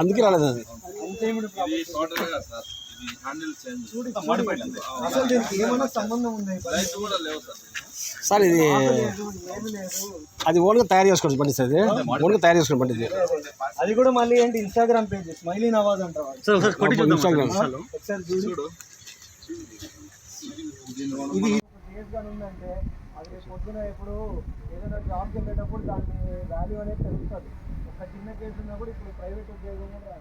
అందుకే రాలేదు అది. సార్ ఇది హ్యాండిల్ చేంజ్ అసలు దీనికి ఏమైనా సంబంధం ఉంది లైట్ కూడా లేవు సార్ సార్ ఇది లేదు ఏమి లేదు అది ఓన్గా తయారు చేసుకోండి బండి సార్ ఇది ఓన్గా తయారు చేసుకోండి బండి ఇది. అది కూడా మళ్ళీ ఏంటి ఇన్స్టాగ్రామ్ పేజ్ స్మైలీ నవాజ్ అంటారు వాళ్ళు. ఇన్స్టాగ్రామ్ ఇది అది పొద్దున ఇప్పుడు ఏదైనా జాబ్కి వెళ్ళేటప్పుడు దాని వాల్యూ అనేది తెలుస్తుంది ఒక చిన్న కేసు ఉన్నా కూడా ఇప్పుడు ప్రైవేట్ ఉద్యోగం కూడా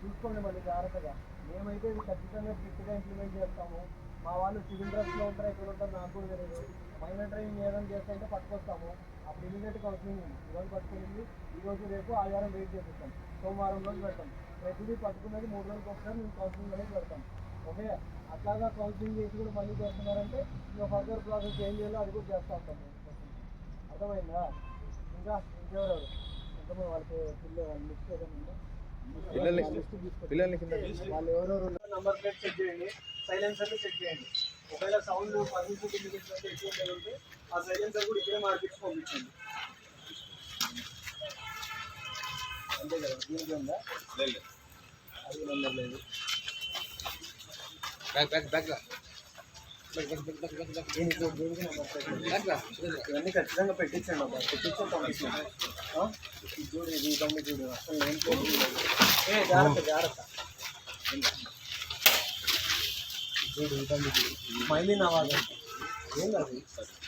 చూసుకోండి మళ్ళీ జాగ్రత్తగా. మేమైతే ఇది ఖచ్చితంగా స్ట్రిక్ట్గా ఇంప్లిమెంట్ చేస్తాము. మా వాళ్ళు సివిల్ డ్రెస్లో ఉంటారు ఎక్కడ ఉంటారు నాకు కూడా తెలియదు. మైనర్ డ్రైవింగ్ ఏదైనా చేస్తుంటే పట్టుకొస్తాము. అప్పుడు ఇమీడియట్ కౌన్సిలింగ్ ఉంది ఈరోజు పట్టుకునింది. ఈ రోజు రేపు ఆదివారం వెయిట్ చేపిస్తాం సోమవారం రోజు పెడతాం. ప్రతిదీ పట్టుకున్నది మూడు రోజులకు ఒకసారి మేము కౌన్సిలింగ్ అనేది పెడతాం. ఓకే? అట్లాగా కౌన్సిలింగ్ చేసి కూడా మళ్ళీ చేస్తున్నారంటే ఇంకా ఫర్దర్ ప్రాసెస్ ఏం చేయాలో అది కూడా చేస్తూ ఉంటాం మేము. అర్థమైందా? ఇంకా ఇంకెవరెవరు? ఎంతమంది వాళ్ళకి పిల్లలు వాళ్ళ లిస్ట్ ఏదైనా వాళ్ళు ఎవరెవరు నంబర్ ప్లేట్ చెక్ చేయండి. సైలెన్సర్ చెక్ చేయండి. ఒకవేళ సౌండ్ పర్మిషన్ లిమిటేషన్ ఎక్కువ ఉంటే ఆ సైలెన్సర్ కూడా ఇక్కడే మార్పించి పంపించండి. అంతే కదా? దీనికి ఉందా? అది నెంబర్ లేదు. దీనికి నెంబర్ ప్లేట్ ఇవన్నీ ఖచ్చితంగా పెట్టించండి అబ్బా. పెట్టించే? ఇది చూడు ఇది ఇదండి చూడు అసలు ఏం. ఏ జాగ్రత్త జాగ్రత్త. చూడు ఇదండి చూడు స్మైలీ నవాజ్. ఏం కాదు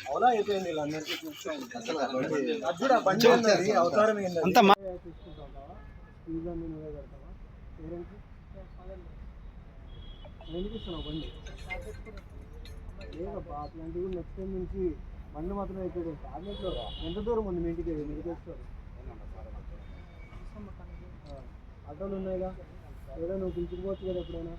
అవునా అయిపోయింది వీళ్ళందరికీ కూర్చోండి. అది చూడు బండి ఉన్నది అవతారం ఏంటంటే అంతా మా- తీసుకుంటావా? ఫీజు అన్ని నువ్వే కడతావా? పేరెంట్స్? ఎందుకు ఇస్తున్నావు బండి లేదబ్బా అట్లాంటివి నెక్స్ట్ టైం నుంచి బండి మాత్రం అయిపోయాడు టాబ్లెట్లో ఎంత దూరం ఉంది మీ ఇంటికి? మెడికల్ స్టోర్ ఆటోలు ఉన్నాయిగా? ఏదో నువ్వు పిలుచుకోవచ్చు కదా ఎప్పుడైనా?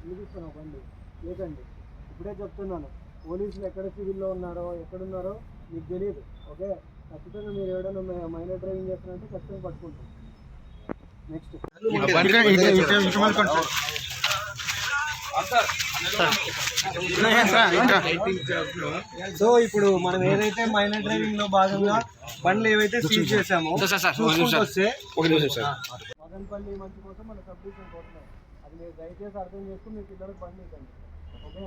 వినిపిస్తున్నావు బండి. లేదండి ఇప్పుడే చెప్తున్నాను. పోలీసులు ఎక్కడ సివిల్లో ఉన్నారో ఎక్కడున్నారో మీకు తెలియదు. ఓకే? ఖచ్చితంగా మీరు ఎవరైనా మైనర్ డ్రైవింగ్ చేస్తున్నారంటే ఖచ్చితంగా పట్టుకుంటాం. నెక్స్ట్ సో ఇప్పుడు మనం ఏదైతే మైనర్ డ్రైవింగ్లో భాగంగా బండ్లు ఏవైతే సీజ్ చేసామో వస్తే మదనపల్లి మంచి కోసం మన అది మీరు దయచేసి అర్థం చేసుకుని మీ పిల్లలకు బండి ఇవ్వండి. ఓకే?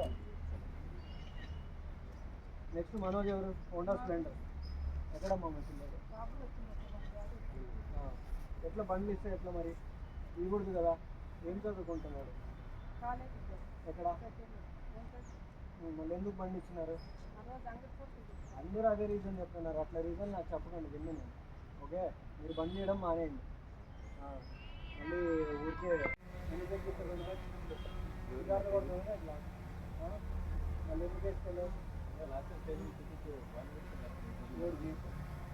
నెక్స్ట్ మనోజ్ ఎవరు? Honda Splendor. ఎక్కడమ్మా మా పిల్లలు ఆ, ఎట్లా బండ్లు ఇస్తే ఎట్లా మరి? ఇవ్వకూడదు కదా? ఏం చదువుకుంటున్నాడు? ఎక్కడ? మళ్ళీ ఎందుకు బండి ఇచ్చినారు అందరూ అదే రీజన్ చెప్తున్నారు. అట్లా రీజన్ నాకు చెప్పకండి విన్ను నేను ఓకే? మీరు బండి చేయడం మానేయండి. మళ్ళీ ఊరికే మళ్ళీ ఎందుకు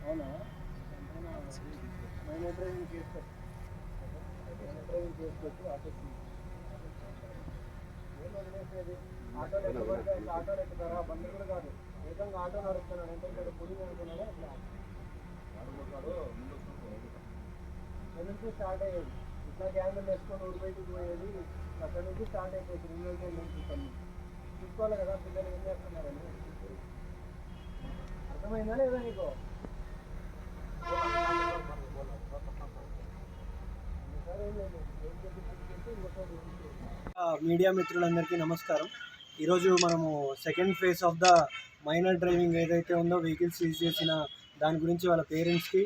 అవునా? మైనర్ డ్రైవింగ్ చేస్తారు మైనర్ డ్రైవింగ్ చేసుకోవచ్చు ఆటో ఏం వదిలేసేది ఆటోలు ఎక్కబడితే ఇట్లా ఆటోలు ఎక్కుతారా బండి కూడా కాదు ఏకంగా ఆటో నడుపుతున్నాడు అంటే ఇక్కడ పులి అనుకున్నాడా ఇట్లా నుంచి స్టార్ట్ అయ్యేది ఇట్లా క్యాండిల్ వేసుకొని ఊరి పోయేది అక్కడ నుంచి స్టార్ట్ అయిపోతుంది న్యూ నుంచి పని చూసుకోవాలి కదా పిల్లలు ఏం చేస్తున్నారని అర్థమైందా లేదా నీకు? మీడియా మిత్రులందరికీ నమస్కారం. ఈరోజు మనము second phase of the minor driving ఏదైతే ఉందో వెహికల్స్ సీజ్ చేసిన దాని గురించి వాళ్ళ పేరెంట్స్కి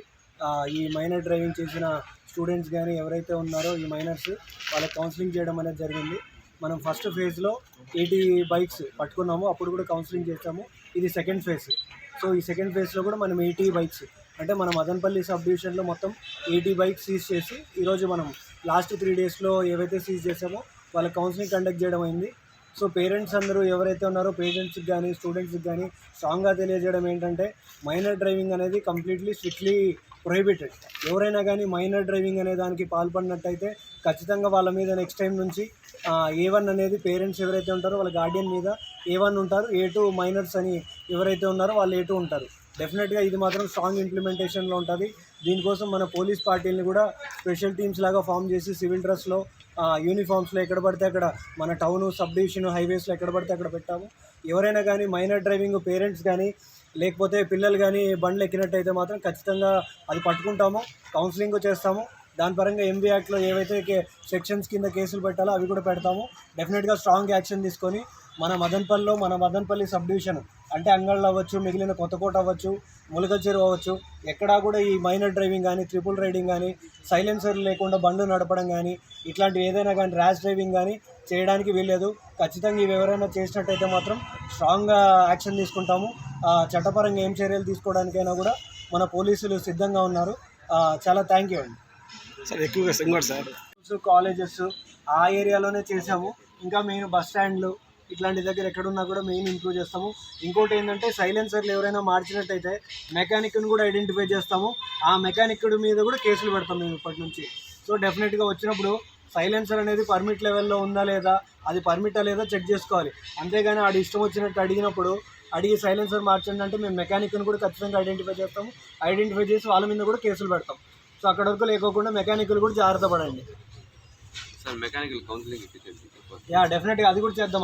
ఈ మైనర్ డ్రైవింగ్ చేసిన స్టూడెంట్స్ కానీ ఎవరైతే ఉన్నారో ఈ మైనర్స్ వాళ్ళకి కౌన్సిలింగ్ చేయడం అనేది జరిగింది. మనం ఫస్ట్ ఫేజ్లో ఎయిటీ బైక్స్ పట్టుకున్నాము. అప్పుడు కూడా కౌన్సిలింగ్ చేస్తాము ఇది సెకండ్ ఫేజ్ సో ఈ సెకండ్ ఫేజ్లో కూడా మనం ఎయిటీ బైక్స్ అంటే మనం మదనపల్లి సబ్ డివిజన్లో మొత్తం ఎయిటీ బైక్స్ సీజ్ చేసి ఈరోజు మనం లాస్ట్ త్రీ డేస్లో ఏవైతే సీజ్ చేసామో వాళ్ళ కౌన్సిలింగ్ కండక్ట్ చేయడం అయింది. సో పేరెంట్స్ అందరూ ఎవరైతే ఉన్నారో పేరెంట్స్కి కానీ స్టూడెంట్స్కి కానీ స్ట్రాంగ్గా తెలియజేయడం ఏంటంటే మైనర్ డ్రైవింగ్ అనేది కంప్లీట్లీ స్ట్రిక్ట్లీ ప్రొహిబిటెడ్ ఎవరైనా కానీ మైనర్ డ్రైవింగ్ అనే దానికి పాల్పడినట్టయితే ఖచ్చితంగా వాళ్ళ మీద నెక్స్ట్ టైం నుంచి ఏ వన్ అనేది పేరెంట్స్ ఎవరైతే ఉంటారో వాళ్ళ గార్డియన్ మీద ఏ వన్ ఉంటారు. ఏ టూ మైనర్స్ అని ఎవరైతే ఉన్నారో వాళ్ళు ఏ టూ ఉంటారు. డెఫినెట్గా ఇది మాత్రం స్ట్రాంగ్ ఇంప్లిమెంటేషన్లో ఉంటుంది. దీనికోసం మన పోలీస్ పార్టీని కూడా స్పెషల్ టీమ్స్ లాగా ఫామ్ చేసి సివిల్ డ్రెస్లో యూనిఫామ్స్లో ఎక్కడ పడితే అక్కడ మన టౌన్ సబ్ డివిజన్ హైవేస్లో ఎక్కడ పడితే అక్కడ పెట్టాము. ఎవరైనా కానీ మైనర్ డ్రైవింగ్ పేరెంట్స్ కానీ లేకపోతే పిల్లలు కానీ బండ్లు ఎక్కినట్టయితే మాత్రం ఖచ్చితంగా అది పట్టుకుంటాము కౌన్సిలింగ్ చేస్తాము. దాని పరంగా ఎంబీ యాక్ట్లో ఏవైతే సెక్షన్స్ కింద కేసులు పెట్టాలో అవి కూడా పెడతాము. డెఫినెట్గా స్ట్రాంగ్ యాక్షన్ తీసుకొని మన మదనపల్లిలో మన మదనపల్లి సబ్ డివిజన్ అంటే అంగళ్ళు అవ్వచ్చు మిగిలిన కొత్తకోట అవ్వచ్చు ములకల్ చెరువు అవ్వచ్చు ఎక్కడా కూడా ఈ మైనర్ డ్రైవింగ్ కానీ ట్రిపుల్ రైడింగ్ కానీ సైలెన్సర్ లేకుండా బండ్లు నడపడం కానీ ఇట్లాంటివి ఏదైనా కానీ ర్యాష్ డ్రైవింగ్ కానీ చేయడానికి వీల్లేదు. ఖచ్చితంగా ఇవి ఎవరైనా చేసినట్టయితే మాత్రం స్ట్రాంగ్గా యాక్షన్ తీసుకుంటాము. చట్టపరంగా ఏం చర్యలు తీసుకోవడానికైనా కూడా మన పోలీసులు సిద్ధంగా ఉన్నారు. చాలా థ్యాంక్ యూ అండి. సార్ ఎక్కువగా సార్. స్కూల్స్ కాలేజెస్ ఆ ఏరియాలోనే చేసాము ఇంకా మెయిన్ బస్ స్టాండ్లు ఇట్లాంటి దగ్గర ఎక్కడున్నా కూడా మెయిన్ ఇంప్రూవ్ చేస్తాము. ఇంకోటి ఏంటంటే సైలెన్సర్లు ఎవరైనా మార్చినట్టయితే మెకానిక్ని కూడా ఐడెంటిఫై చేస్తాము. ఆ మెకానిక్ మీద కూడా కేసులు పెడతాం మేము ఇప్పటి నుంచి. సో డెఫినెట్గా వచ్చినప్పుడు సైలెన్సర్ అనేది పర్మిట్ లెవెల్లో ఉందా లేదా అది పర్మిటా లేదా చెక్ చేసుకోవాలి. అంతేగాని ఆడి ఇష్టం వచ్చినట్టు అడిగినప్పుడు అడిగి సైలెన్సర్ మార్చండి అంటే మేము మెకానిక్ని కూడా ఖచ్చితంగా ఐడెంటిఫై చేస్తాము. ఐడెంటిఫై చేసి వాళ్ళ మీద కూడా కేసులు పెడతాం. సో అక్కడ వరకు లేకోకుండా మెకానిక్లు కూడా జాగ్రత్త పడండి. సార్ మెకానికల్ కౌన్సిలింగ్ ఇప్పించండి యా డెఫినెట్గా అది కూడా చేద్దాం.